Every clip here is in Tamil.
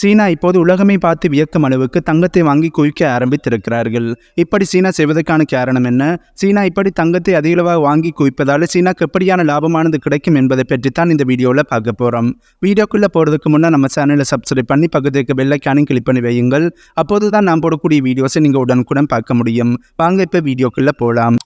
சீனா இப்போது உலகமே பார்த்து வியக்கும் அளவுக்கு தங்கத்தை வாங்கி குவிக்க ஆரம்பித்திருக்கிறார்கள். இப்படி சீனா செய்வதற்கான காரணம் என்ன? சீனா இப்படி தங்கத்தை அதிகளவாக வாங்கி குவிப்பதால் சீனாக்கு எப்படியான லாபமானது கிடைக்கும் என்பதை பற்றி தான் இந்த வீடியோவில் பார்க்க போகிறோம் வீடியோக்குள்ளே போகிறதுக்கு முன்னே நம்ம சேனலை சப்ஸ்கிரைப் பண்ணி பக்கத்துக்கு பெல்லைக்கானும் கிளிக் பண்ணி வையுங்கள். அப்போது தான் நான் போடக்கூடிய வீடியோஸை நீங்கள் உடனுக்குடன் பார்க்க முடியும். வாங்க இப்போ வீடியோக்குள்ளே போகலாம்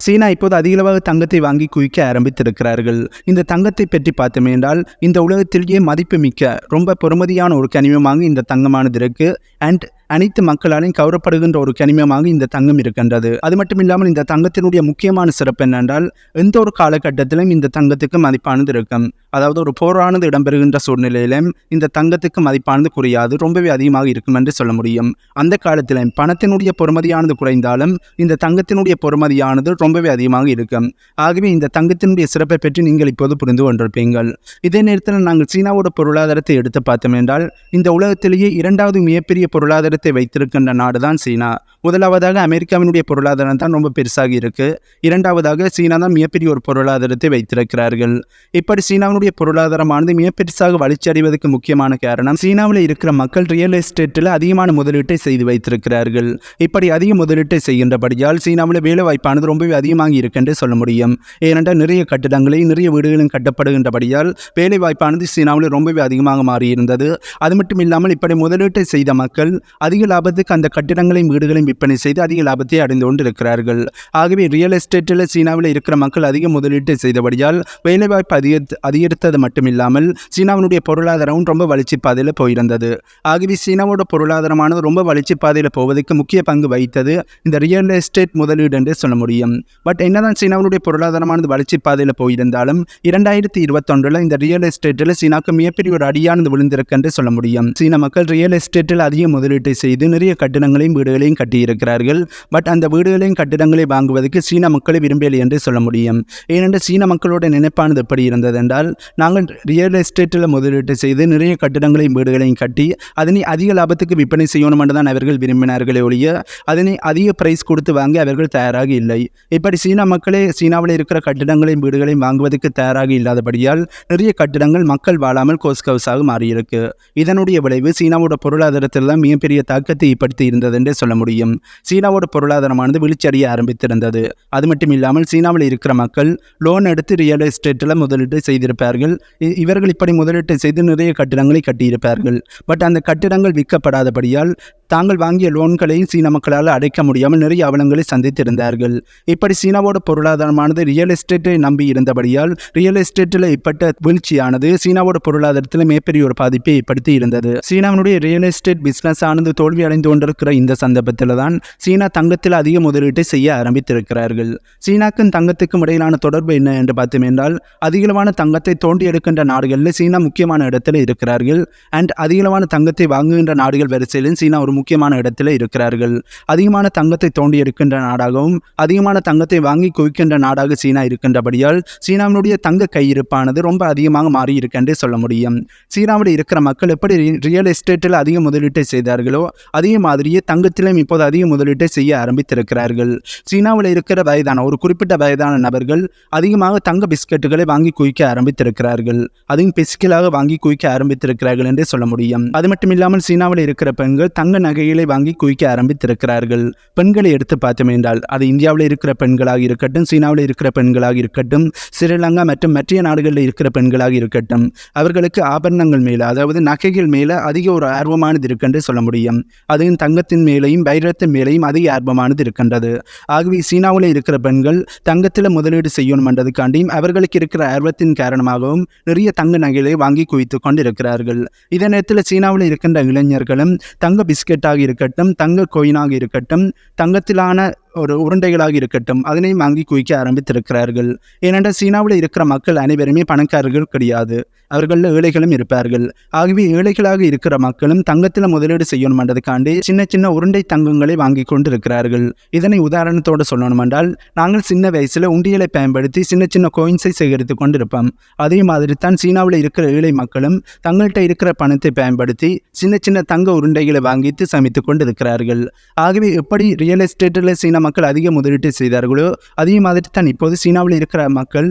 சீனா இப்போது அதிகளவாக தங்கத்தை வாங்கி குவிக்க ஆரம்பித்திருக்கிறார்கள். இந்த தங்கத்தை பற்றி பார்த்தோம் என்றால் இந்த உலகத்திலேயே மதிப்புமிக்க ரொம்ப பொறுமதியான ஒரு கனிமமாக இந்த தங்கமானது இருக்கு. அண்ட் அனைத்து மக்களாலையும் கவரப்படுகின்ற ஒரு கனிமமாக இந்த தங்கம் இருக்கின்றது. அது மட்டும் இல்லாமல் இந்த தங்கத்தினுடைய முக்கியமான சிறப்பு என்னென்றால் எந்த ஒரு காலகட்டத்திலும் இந்த தங்கத்துக்கு மதிப்பானது இருக்கும். அதாவது ஒரு போரானது இடம்பெறுகின்ற சூழ்நிலையிலும் இந்த தங்கத்துக்கு மதிப்பானது குறையாது ரொம்பவே அதிகமாக இருக்கும் என்று சொல்ல முடியும். அந்த காலத்திலும் பணத்தினுடைய பொறுமதியானது குறைந்தாலும் இந்த தங்கத்தினுடைய பொறுமதியானது ரொம்பவே அதிகமாக இருக்கும். ஆகவே இந்த தங்கத்தினுடைய சிறப்பை பற்றி நீங்கள் இப்போது புரிந்து கொண்டிருப்பீங்கள் இதே நேரத்தில் நாங்கள் சீனாவோட பொருளாதாரத்தை எடுத்து பார்த்தோம் என்றால் இந்த உலகத்திலேயே இரண்டாவது மிகப்பெரிய பொருளாதார பொருளாதாரத்தை வைத்திருக்கின்ற நாடு தான் சீனா. முதலாவதாக அமெரிக்காவினுடைய பொருளாதாரம் தான் ரொம்ப பெருசாக இருக்கு. இரண்டாவதாக சீனா தான் மிகப்பெரிய ஒரு பொருளாதாரத்தை வைத்திருக்கிறார்கள். இப்படி சீனாவினுடைய பொருளாதாரமானது மிக பெருசாக வளர்ச்சி அடைவதற்கு முக்கியமான காரணம் சீனாவில் இருக்கிற மக்கள் ரியல் எஸ்டேட்டில் அதிகமான முதலீட்டை செய்து வைத்திருக்கிறார்கள். இப்படி அதிக முதலீட்டை செய்கின்றபடியால் சீனாவில் வேலை வாய்ப்பானது ரொம்பவே அதிகமாக இருக்குன்றே சொல்ல முடியும். ஏனென்றால் நிறைய கட்டிடங்களை நிறைய வீடுகளும் கட்டப்படுகின்றபடியால் வேலை வாய்ப்பானது சீனாவில் ரொம்பவே அதிகமாக மாறியிருந்தது. அது மட்டும் இல்லாமல் இப்படி முதலீட்டை செய்த மக்கள் அதிக லாபத்துக்கு அந்த கட்டிடங்களையும் வீடுகளையும் விற்பனை செய்து அதிக லாபத்தை அடைந்து கொண்டிருக்கிறார்கள். ஆகவே ரியல் எஸ்டேட்டில் சீனாவில் இருக்கிற மக்கள் அதிக முதலீட்டை செய்தபடியால் வேலைவாய்ப்பு அதிக அதிகரித்தது மட்டுமில்லாமல் சீனாவினுடைய பொருளாதாரமும் ரொம்ப வளர்ச்சி பாதையில் போயிருந்தது. ஆகவே சீனாவோட பொருளாதாரமானது ரொம்ப வளர்ச்சி பாதையில் போவதற்கு முக்கிய பங்கு வகித்தது இந்த ரியல் எஸ்டேட் முதலீடு என்று சொல்ல முடியும். பட் என்னதான் சீனாவினுடைய பொருளாதாரமானது வளர்ச்சி பாதையில் போயிருந்தாலும் இரண்டாயிரத்தி இருபத்தொன்றில் இந்த ரியல் எஸ்டேட்டில் சீனாவுக்கு மிகப்பெரிய ஒரு அடியானது விழுந்திருக்கு என்று சொல்ல முடியும். சீன மக்கள் ரியல் எஸ்டேட்டில் அதிக முதலீட்டை செய்து நிறைய கட்டிடங்களையும் வீடுகளையும் கட்டியிருக்கிறார்கள். பட் அந்த வீடுகளையும் கட்டிடங்களை வாங்குவதற்கு சீன மக்களை விரும்பவில்லை என்று சொல்ல முடியும். ஏனென்றால் சீன மக்களோட நினைப்பானது எப்படி இருந்தது என்றால் நாங்கள் ரியல் எஸ்டேட்டில் முதலீட்டு செய்து நிறைய கட்டிடங்களையும் வீடுகளையும் கட்டி அதனை அதிக லாபத்துக்கு விற்பனை செய்யணும் என்று தான் அவர்கள் விரும்பினார்களே ஒழிய அதனை அதிக பிரைஸ் கொடுத்து வாங்க அவர்கள் தயாராக இல்லை. இப்படி சீன மக்களே சீனாவில் இருக்கிற கட்டிடங்களையும் வீடுகளையும் வாங்குவதற்கு தயாராக இல்லாதபடியால் நிறைய கட்டிடங்கள் மக்கள் வாழாமல் கோஸ்கவுஸாக மாறியிருக்கு. இதனுடைய விளைவு சீனாவோட பொருளாதாரத்தில் தான் மிகப்பெரிய தாக்கத்தை ஏற்படுத்தி இருந்தது என்றே சொல்ல முடியும். சீனாவோட பொருளாதாரமானது வீழ்ச்சியடைய ஆரம்பித்திருந்தது. அது மட்டும் இல்லாமல் சீனாவில் இருக்கிற மக்கள் லோன் எடுத்து ரியல் எஸ்டேட்டில் முதலீடு செய்திருப்பார்கள். இ- இவர்கள் இப்படி முதலீட்டை செய்து நிறைய கட்டிடங்களை கட்டியிருப்பார்கள். பட் அந்த கட்டிடங்கள் விற்கப்படாதபடியால் தாங்கள் வாங்கிய லோன்களையும் சீன மக்களால் அடைக்க முடியாமல் நிறைய அவலங்களை சந்தித்திருந்தார்கள். இப்படி சீனாவோட பொருளாதாரமானது ரியல் எஸ்டேட்டை நம்பி இருந்தபடியால் ரியல் எஸ்டேட்டில் இப்பட்ட வீழ்ச்சியானது சீனாவோட பொருளாதாரத்தில் மிகப்பெரிய ஒரு பாதிப்பை ஏற்படுத்தி இருந்தது சீனாவினுடைய ரியல் எஸ்டேட் பிஸ்னஸ் ஆனது தோல்வி அடைந்து கொண்டிருக்கிற இந்த சந்தர்ப்பத்தில் தான் சீனா தங்கத்தில் அதிக முதலீட்டை செய்ய ஆரம்பித்திருக்கிறார்கள். சீனாக்கும் தங்கத்துக்கும் இடையிலான தொடர்பு என்ன என்று பார்த்தோம் என்றால் அதிகளவான தங்கத்தை தோண்டி எடுக்கின்ற நாடுகளில் சீனா முக்கியமான இடத்துல இருக்கிறார்கள். அண்ட் அதிகளவான தங்கத்தை வாங்குகின்ற நாடுகள் வரிசையிலும் சீனா ஒரு முக்கியமான இடத்துல இருக்கிறார்கள். அதிகமான தங்கத்தை தோண்டி எடுக்கின்ற நாடாகவும் அதிகமான தங்கத்தை வாங்கி குவிக்கின்ற நாடாக சீனா இருக்கின்றபடியால் சீனாவினுடைய தங்க கையிருப்பானது ரொம்ப அதிகமாக மாறி இருக்கென்றே சொல்ல முடியும். சீனாவில் இருக்கிற மக்கள் எப்படி ரியல் எஸ்டேட்டில் அதிக முதலீட்டை செய்தார்களோ அதே மாதிரியே தங்கத்திலும் இப்போது அதிக முதலீட்டை செய்ய ஆரம்பித்திருக்கிறார்கள். சீனாவில் இருக்கிற வயதான ஒரு குறிப்பிட்ட வயதான நபர்கள் அதிகமாக தங்க பிஸ்கட்டுகளை வாங்கி குவிக்க ஆரம்பித்திருக்கிறார்கள். அதையும் பிசிக்கலாக வாங்கி குவிக்க ஆரம்பித்திருக்கிறார்கள் என்றே சொல்ல முடியும். அது மட்டும் இல்லாமல் சீனாவில் இருக்கிற பெண்கள் தங்க நகைகளை வாங்கி குவிக்க ஆரம்பித்திருக்கிறார்கள். பெண்களை எடுத்து பார்த்தோம் என்றால் அது இந்தியாவில் இருக்கிற பெண்களாக இருக்கட்டும் சீனாவில் இருக்கிற பெண்களாக இருக்கட்டும் ஸ்ரீலங்கா மற்றும் மற்ற நாடுகளில் இருக்கிற பெண்களாக இருக்கட்டும் அவர்களுக்கு ஆபரணங்கள் மேலே அதாவது நகைகள் மேலே அதிக ஒரு ஆர்வமானது இருக்குன்னு சொல்ல முடியும். அதுவும் தங்கத்தின் மேலேயும் வைரத்தின் மேலேயும் அதிக ஆர்வமானது இருக்கின்றது. ஆகவே சீனாவில் இருக்கிற பெண்கள் தங்கத்தில் முதலீடு செய்யணும் என்றதுக்காண்டியும் அவர்களுக்கு இருக்கிற ஆர்வத்தின் காரணமாகவும் நிறைய தங்க நகைகளை வாங்கி குவித்து கொண்டு இருக்கிறார்கள் இதே நேரத்தில் சீனாவில் இருக்கின்ற இளைஞர்களும் தங்க பிஸ்கெட்டாக இருக்கட்டும் தங்க கோயினாக இருக்கட்டும் தங்கத்திலான ஒரு உருண்டைகளாக இருக்கட்டும் அதனையும் வாங்கி குவிக்க ஆரம்பித்திருக்கிறார்கள். ஏனென்றால் சீனாவில் இருக்கிற மக்கள் அனைவருமே பணக்காரர்கள் கிடையாது. அவர்களில் ஏழைகளும் இருப்பார்கள். ஆகவே ஏழைகளாக இருக்கிற மக்களும் தங்கத்தில் முதலீடு செய்யணும் என்றதுக்காண்டி சின்ன சின்ன உருண்டை தங்கங்களை வாங்கி கொண்டு இருக்கிறார்கள் இதனை உதாரணத்தோடு சொல்லணும் என்றால் நாங்கள் சின்ன வயசில் உண்டியலை பயன்படுத்தி சின்ன சின்ன கோயின்ஸை சேகரித்து கொண்டிருப்போம். அதே மாதிரி தான் சீனாவில் இருக்கிற ஏழை மக்களும் தங்கள்கிட்ட இருக்கிற பணத்தை பயன்படுத்தி சின்ன சின்ன தங்க உருண்டைகளை வாங்கித்து சமைத்து கொண்டிருக்கிறார்கள். ஆகவே எப்படி ரியல் எஸ்டேட்டில் சீன மக்கள் அதிக முதலீட்டு செய்தார்களோ அதே மாதிரி தான் இப்போது சீனாவில் இருக்கிற மக்கள்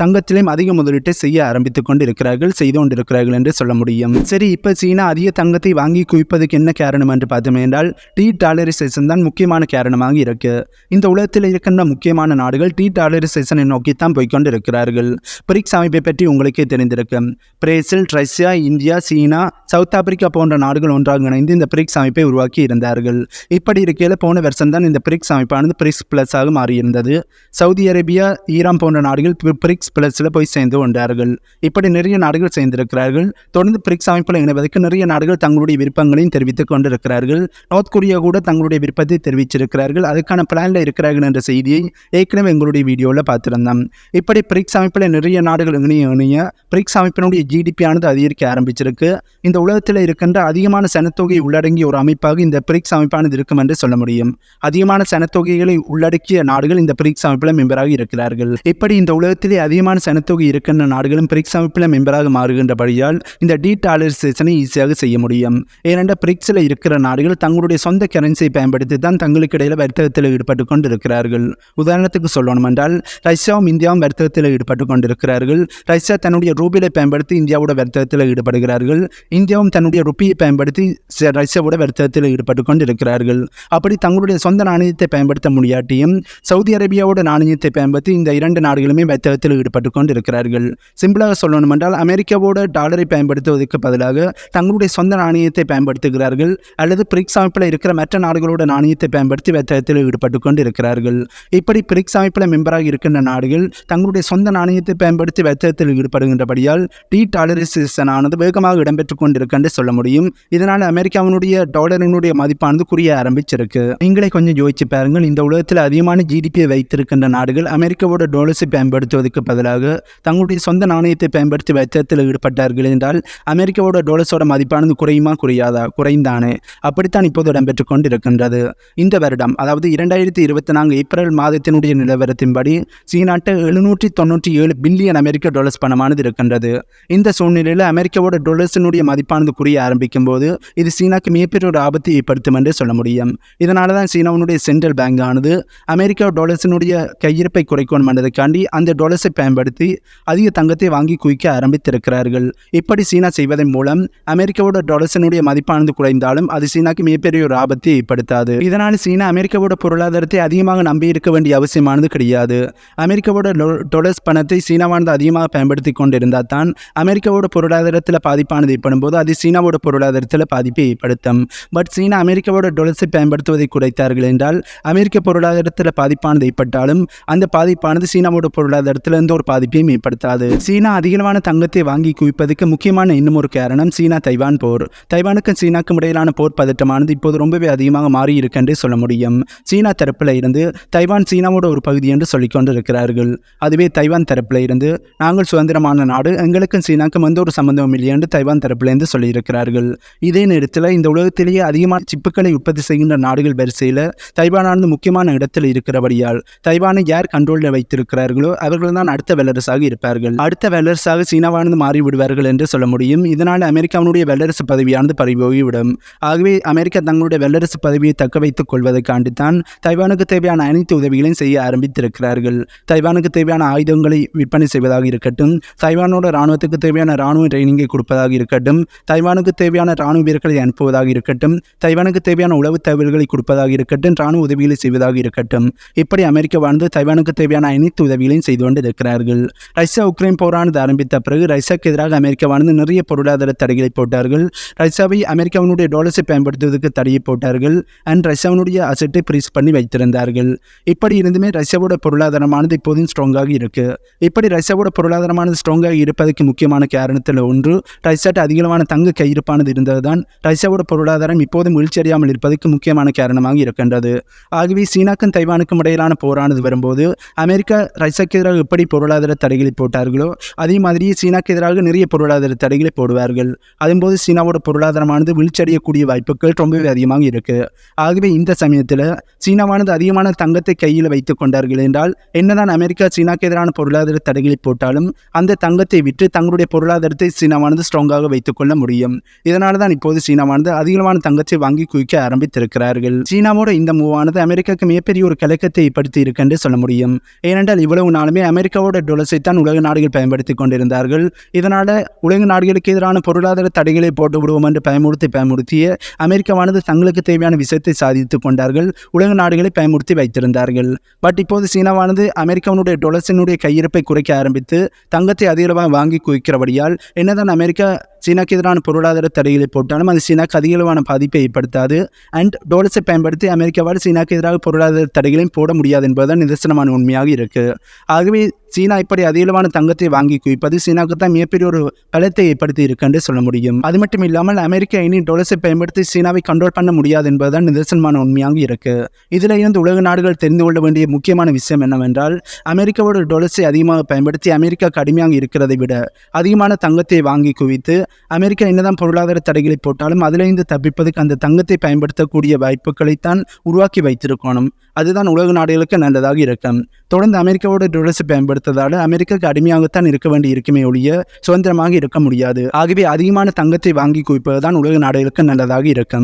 தங்கத்திலும் அதிக முதலீட்டை செய்ய ஆரம்பித்துக் கொண்டு இருக்கிறார்கள் செய்து கொண்டிருக்கிறார்கள் என்று சொல்ல முடியும். சரி இப்போ சீனா அதிக தங்கத்தை வாங்கி குவிப்பதற்கு என்ன காரணம் என்று பார்த்தோம் என்றால் டி டாலரைசேஷன் தான் முக்கியமான காரணமாக இருக்கு. இந்த உலகத்தில் இருக்கின்ற முக்கியமான நாடுகள் டி டாலரைசேஷனை நோக்கி தான் போய்க்கொண்டு இருக்கிறார்கள் பிரிக்ஸ் அமைப்பை பற்றி உங்களுக்கே தெரிந்திருக்கும் பிரேசில் ரஷ்யா இந்தியா சீனா சவுத் ஆப்பிரிக்கா போன்ற நாடுகள் ஒன்றாக இணைந்து இந்த பிரிக்ஸ் அமைப்பை உருவாக்கி இருந்தார்கள். இப்படி இருக்கையில் போன வருஷம் தான் இந்த பிரிக்ஸ் அமைப்பானது பிரிக்ஸ் பிளஸாக மாறியிருந்தது. சவுதி அரேபியா ஈரான் போன்ற நாடுகள் பிரிக்ஸ் பிரிக்ஸ் பிளஸில் போய் சேர்ந்து கொண்டார்கள். இப்படி நிறைய நாடுகள் சேர்ந்திருக்கிறார்கள். தொடர்ந்து பிரிக்ஸ் அமைப்பில் இணைவதற்கு நிறைய நாடுகள் தங்களுடைய விருப்பங்களையும் தெரிவித்துக் கொண்டிருக்கிறார்கள். நார்த் கொரியா கூட தங்களுடைய விருப்பத்தை தெரிவிச்சிருக்கிறார்கள். அதுக்கான பிளானில் இருக்கிறார்கள் என்ற செய்தியை ஏற்கனவே எங்களுடைய வீடியோவில் பார்த்துருந்தோம். இப்படி பிரிக்ஸ் அமைப்பில் நிறைய நாடுகள் இணைய இணைய பிரிக்ஸ் அமைப்பினுடைய ஜிடிபி ஆனது அதிகரிக்க ஆரம்பிச்சிருக்கு. இந்த உலகத்தில் இருக்கின்ற அதிகமான சனத்தொகையை உள்ளடங்கிய ஒரு அமைப்பாக இந்த பிரிக்ஸ் அமைப்பானது இருக்கும் என்று சொல்ல முடியும். அதிகமான சனத்தொகைகளை உள்ளடக்கிய நாடுகள் இந்த பிரிக்ஸ் அமைப்பில் மெம்பராக இருக்கிறார்கள். இப்படி இந்த உலகத்திலே அதிகமான சனத்தொகை இருக்கின்ற நாடுகளும் பிரிக்ஸ் அமைப்பில் மெம்பராக மாறுகின்றபடியால் இந்த டீடாலரைசேஷனை ஈஸியாக செய்ய முடியும். ஏனென்றால் பிரிக்ஸில் இருக்கிற நாடுகள் தங்களுடைய சொந்த கரன்சியை பயன்படுத்தி தான் தங்களுக்கு இடையில் வர்த்தகத்தில் ஈடுபட்டு கொண்டு இருக்கிறார்கள் உதாரணத்துக்கு சொல்லணும் என்றால் ரஷ்யாவும் இந்தியாவும் வர்த்தகத்தில் ஈடுபட்டு கொண்டிருக்கிறார்கள். ரஷ்யா தன்னுடைய ரூபியை பயன்படுத்தி இந்தியாவோட வர்த்தகத்தில் ஈடுபடுகிறார்கள். இந்தியாவும் தன்னுடைய ருப்பியை பயன்படுத்தி ச- ரஷ்யாவோட வர்த்தகத்தில் ஈடுபட்டு கொண்டிருக்கிறார்கள். அப்படி தங்களுடைய சொந்த நாணயத்தை பயன்படுத்த முடியாட்டியும் சவுதி அரேபியாவோட நாணயத்தை பயன்படுத்தி இந்த இரண்டு நாடுகளுமே வர்த்தகத்தில் ஈடுபட்டு கொண்டிருக்கிறார்கள் சிம்பிளாக சொல்லணும் என்றால் அமெரிக்காவோட டாலரை பயன்படுத்துவதற்கு பதிலாக தங்களுடைய சொந்த நாணயத்தை பயன்படுத்துகிறார்கள் அல்லது பிரிக்ஸ் அமைப்பில் இருக்கிற மற்ற நாடுகளோட நாணயத்தை பயன்படுத்தி வர்த்தகத்தில் ஈடுபட்டு கொண்டு இருக்கிறார்கள் இப்படி பிரிக்ஸ் அமைப்பில் மெம்பராக இருக்கின்ற நாடுகள் தங்களுடைய சொந்த நாணயத்தை பயன்படுத்தி வர்த்தகத்தில் ஈடுபடுகின்றபடியால் டி டாலரைசேஷன் ஆனது வேகமாக இடம்பெற்று கொண்டிருக்கென்று சொல்ல முடியும். இதனால் அமெரிக்காவினுடைய டாலரினுடைய மதிப்பானது குறிய ஆரம்பிச்சிருக்கு. நீங்களே கொஞ்சம் யோசிச்சு பாருங்கள் இந்த உலகத்தில் அதிகமான ஜிடிபியை வைத்திருக்கின்ற நாடுகள் அமெரிக்காவோட டாலர்ஸை பயன்படுத்துவதற்கு பதிலாக தங்களுடைய சொந்த நாணயத்தை பயன்படுத்தி வர்த்தகத்தில் ஈடுபட்டார்கள் என்றால் அமெரிக்காவோட டாலர்ஸோட மதிப்பானது குறையுமா? குறையாதா? குறைந்தானே. அப்படித்தான் இப்போது இடம்பெற்று கொண்டிருக்கின்றது. இந்த வருடம் அதாவது இரண்டாயிரத்தி இருபத்தி நான்கு ஏப்ரல் மாதத்தினுடைய நிலவரத்தின்படி சீனாட்ட எழுநூற்றி தொண்ணூற்றி ஏழு பில்லியன் அமெரிக்க டாலர்ஸ் பணமானது இருக்கின்றது. இந்த சூழ்நிலையில் அமெரிக்காவோட டாலர்ஸினுடைய மதிப்பானது குறைய ஆரம்பிக்கும் போது இது சீனாக்கு மிகப்பெரிய ஒரு ஆபத்தை ஏற்படுத்தும் என்று சொல்ல முடியும். இதனால தான் சீனாவினுடைய சென்ட்ரல் பேங்க் ஆனது அமெரிக்கா டாலர்ஸினுடைய கையிருப்பை குறைக்கணும் என்பதற்காண்டி அந்த டாலர்ஸை பயன்படுத்தி அதிக தங்கத்தை வாங்கி குவிக்க ஆரம்பித்திருக்கிறார்கள். இப்படி சீனா செய்வதன் மூலம் அமெரிக்காவோட டாலர்ஸினுடைய மதிப்பானது குறைந்தாலும் அது சீனாக்கு மிகப்பெரிய ஒரு ஆபத்தை ஏற்படுத்தாது. இதனால் சீனா அமெரிக்காவோட பொருளாதாரத்தை அதிகமாக நம்பி இருக்க வேண்டிய அவசியமானது கிடையாது. அமெரிக்காவோட டொ- டாலர்ஸ் பணத்தை சீனாவானது அதிகமாக பயன்படுத்தி கொண்டிருந்தால் தான் அமெரிக்காவோட பொருளாதாரத்தில் பாதிப்பானது ஏற்படும் போது அது சீனாவோட பொருளாதாரத்தில் பாதிப்பை ஏற்படுத்தும். பட் சீனா அமெரிக்காவோட டாலர்ஸை பயன்படுத்துவதை குறைத்தார்கள் என்றால் அமெரிக்க பொருளாதாரத்தில் பாதிப்பானது ஏற்பட்டாலும் அந்த பாதிப்பானது சீனாவோட பொருளாதாரத்தில் எந்த ஒரு பாதிப்பையும் ஏற்படுத்தாது. சீனா அதிகமான தங்கத்தை வாங்கி குவிப்பதற்கு முக்கியமான இன்னும் ஒரு காரணம் சீனா தைவான் போர். தைவானுக்கும் சீனாக்கும் இடையிலான போர் பதட்டமானது இப்போது ரொம்பவே அதிகமாக மாறி இருக்கென்று சொல்ல முடியும். சீனா தரப்பில் இருந்து தைவான் சீனாவோட ஒரு பகுதி என்று சொல்லிக் கொண்டிருக்கிறார்கள். அதுவே தைவான் தரப்பில் இருந்து நாங்கள் சுதந்திரமான நாடு எங்களுக்கும் சீனாக்கும் எந்த ஒரு சம்பந்தமும் இல்லை என்று தைவான் தரப்பிலிருந்து சொல்லியிருக்கிறார்கள். இதே நேரத்தில் இந்த உலகத்திலேயே அதிகமான சிப்புக்களை உற்பத்தி செய்கின்ற நாடுகள் வரிசையில் தைவானானது முக்கியமான இடத்தில் இருக்கிறபடியால் தைவானை யார் கண்ட்ரோலில் வைத்திருக்கிறார்களோ அவர்கள் தான் அடுத்த வல்லரசாக இருப்பார்கள். அடுத்த வல்லரசாக சீனாவானது மாறிவிடுவார்கள் என்று சொல்ல முடியும். இதனால் அமெரிக்காவினுடைய வல்லரசு பதவியானது பறிபோகிவிடும் ஆகவே அமெரிக்கா தங்களுடைய வல்லரசு பதவியை தக்க வைத்துக் கொள்வதற்காண்டி தான் தைவானுக்கு தேவையான அனைத்து உதவிகளையும் செய்ய ஆரம்பித்திருக்கிறார்கள். தைவானுக்கு தேவையான ஆயுதங்களை விற்பனை செய்வதாக இருக்கட்டும். தைவானோட ராணுவத்துக்கு தேவையான ராணுவ ட்ரைனிங்கை கொடுப்பதாக இருக்கட்டும். தைவானுக்கு தேவையான ராணுவ வீரர்களை அனுப்புவதாக இருக்கட்டும். தைவானுக்கு தேவையான உளவு தகவல்களை கொடுப்பதாக இருக்கட்டும். ராணுவ உதவிகளை செய்வதாக இருக்கட்டும். இப்படி அமெரிக்கா வாழ்ந்து தைவானுக்கு தேவையான அனைத்து உதவிகளையும் செய்து கொண்டு இருக்கிறார்கள் ரஷ்யா உக்ரைன் போரானது ஆரம்பித்த பிறகு ரஷ்யாவுக்கு எதிராக அமெரிக்காவானது நிறைய பொருளாதார தடைகளை போட்டார்கள். ரஷ்யாவை அமெரிக்காவினுடைய டாலர்ஸை பயன்படுத்துவதற்கு தடையை போட்டார்கள். அண்ட் ரஷ்யாவினுடைய அசட்டை ஃப்ரீஸ் பண்ணி வைத்திருந்தார்கள். இப்படி இருந்துமே ரஷ்யாவோட பொருளாதாரமானது இப்போதும் ஸ்ட்ராங்காக இருக்கு. இப்படி ரஷ்யாவோட பொருளாதாரமானது ஸ்ட்ராங்காக இருப்பதற்கு முக்கியமான காரணத்தில் ஒன்று ரஷ்யாட்ட அதிகமான தங்க கையிருப்பானது இருந்ததுதான். ரஷ்யாவோட பொருளாதாரம் இப்போதும் வீழ்ச்சியடையாமல் இருப்பதற்கு முக்கியமான காரணமாக இருக்கின்றது. ஆகவே சீனாக்கும் தைவானுக்கும் இடையிலான போரானது வரும்போது அமெரிக்கா ரஷ்யாக்கு எதிராக எப்படி பொருளாதார தடைகளை போட்டார்களோ அதே மாதிரி சீனாக்கு எதிராக நிறைய பொருளாதார தடைகளை போடுவார்கள். அதன்போது சீனாவோட பொருளாதாரமானது வீழ்ச்சியடையக்கூடிய வாய்ப்புகள் ரொம்பவே அதிகமாக இருக்கு. ஆகவே இந்த சமயத்தில் சீனாவானது அதிகமான தங்கத்தை கையில் வைத்துக் கொண்டார்கள் என்றால் என்னதான் அமெரிக்கா சீனாக்கு எதிரான பொருளாதார தடைகளை போட்டாலும் அந்த தங்கத்தை விற்று தங்களுடைய பொருளாதாரத்தை சீனாவானது ஸ்ட்ராங்காக வைத்துக் கொள்ள முடியும். இதனால தான் இப்போது சீனாவானது அதிகமான தங்கத்தை வாங்கி குவிக்க ஆரம்பித்திருக்கிறார்கள். சீனாவோட இந்த மூவானது அமெரிக்காவுக்கு மிகப்பெரிய ஒரு கலக்கத்தை ஏற்படுத்தி இருக்குன்னு சொல்ல முடியும். ஏனென்றால் இவ்வளவு நாளுமே அமெரிக்காவோட அமெரிக்காவோட டொலஸை தான் உலக நாடுகள் பயன்படுத்தி கொண்டிருந்தார்கள். இதனால் உலக நாடுகளுக்கு எதிரான பொருளாதார தடைகளை போட்டு விடுவோம் என்று பயமுறுத்தி பயமுறுத்திய அமெரிக்காவானது தங்களுக்கு தேவையான விஷயத்தை சாதித்து கொண்டார்கள். உலக நாடுகளை பயமுறுத்தி வைத்திருந்தார்கள். பட் இப்போது சீனாவானது அமெரிக்காவினுடைய டொலஸினுடைய கையிருப்பை குறைக்க ஆரம்பித்து தங்கத்தை அதிகளவாக வாங்கி குவிக்கிறபடியால் என்னதான் அமெரிக்கா சீனாக்கு எதிரான பொருளாதார தடைகளை போட்டாலும் அது சீனாக்கு அதிகளவான பாதிப்பை ஏற்படுத்தாது. அண்ட் டோலர்ஸை பயன்படுத்தி அமெரிக்காவால் சீனாக்கு எதிராக பொருளாதார தடைகளையும் போட முடியாது என்பதுதான் நிதர்சனமான உண்மையாக இருக்குது ஆகவே சீனா இப்படி அதிகளவான தங்கத்தை வாங்கி குவிப்பது சீனாவுக்கு தான் மிகப்பெரிய ஒரு பலத்தை ஏற்படுத்தி இருக்குன்னு சொல்ல முடியும். அது மட்டும் இல்லாமல் அமெரிக்கா இனி டொலஸை பயன்படுத்தி சீனாவை கண்ட்ரோல் பண்ண முடியாது என்பதுதான் நிதர்சனமான உண்மையாக இருக்கு. இதில் இருந்து உலக நாடுகள் தெரிந்து கொள்ள வேண்டிய முக்கியமான விஷயம் என்னவென்றால் அமெரிக்காவோட டொலஸை அதிகமாக பயன்படுத்தி அமெரிக்கா கடுமையாக இருக்கிறதை விட அதிகமான தங்கத்தை வாங்கி குவித்து அமெரிக்கா என்னதான் பொருளாதார தடைகளை போட்டாலும் அதிலிருந்து தப்பிப்பதற்கு அந்த தங்கத்தை பயன்படுத்தக்கூடிய வாய்ப்புகளைத்தான் உருவாக்கி வைத்திருக்கணும். அதுதான் உலக நாடுகளுக்கு நல்லதாக இருக்கும். தொடர்ந்து அமெரிக்காவோட டொலஸை பயன்படுத்துவதால் அமெரிக்காவுக்கு அடிமையாகத்தான் இருக்க வேண்டி இருக்குமே ஒழிய சுதந்திரமாக இருக்க முடியாது. ஆகவே அதிகமான தங்கத்தை வாங்கி குவிப்பதுதான் உலக நாடுகளுக்கு நல்லதாக இருக்கும்.